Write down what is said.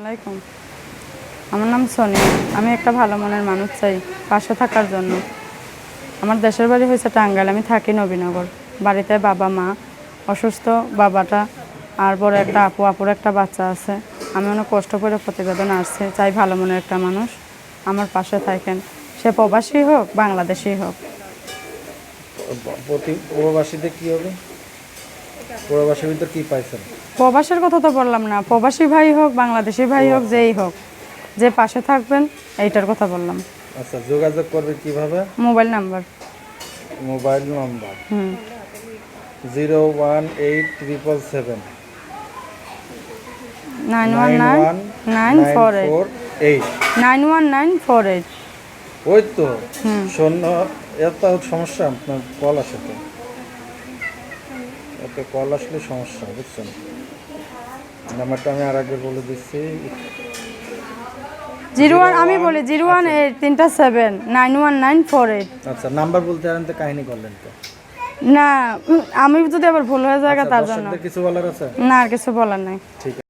আলাইকুম। আমার নাম সোনিয়া আমি একটা ভালো মনের মানুষ চাই, পাশে থাকার জন্য। আমার দেশের বাড়ি হয়েছে টাঙ্গাইল। আমি থাকি নবীনগর। বাড়িতে বাবা মা, অসুস্থ বাবাটা আর বড় একটা আপু। আপুর একটা বাচ্চা আছে। আমি অনেক কষ্ট করে প্রতিবেদন আসছে, চাই ভালো মনের একটা মানুষ। আমার পাশে থাকেন। সে প্রবাসী হোক, বাংলাদেশি হোক। প্রবাসীদের কি হবে? প্রবাসীর কি পাইছেন? প্রবাসের কথা তো বললাম না। প্রবাসী ভাই হোক বাংলাদেশি ভাই হোক যেই হোক যে পাশে থাকবেন এইটার কথা বললাম। আচ্ছা যোগাযোগ করবে কীভাবে? Mobile number. Mobile number. হুম। Zero one eight triple seven. Nine one nine nine four eight. Nine one nine four eight. ওই তো। শূন্য এত সমস্যা আপনার কল আসে তো। ওকে কল আসলে সমস্যা বুঝছেন? নাম্বারটা আমি আর আগে বলে দিচ্ছি। জিরো ওয়ান আমি বলি জিরো ওয়ান এইট তিনটা seven nine one nine four eight. আচ্ছা নাম্বার বলতে পারেন তো কাহিনী করলেন তো। না আমি যদি আবার ভুল হয়ে যায় তার জন্য। কিছু বলার আছে? না আর কিছু বলার নাই। ঠিক আছে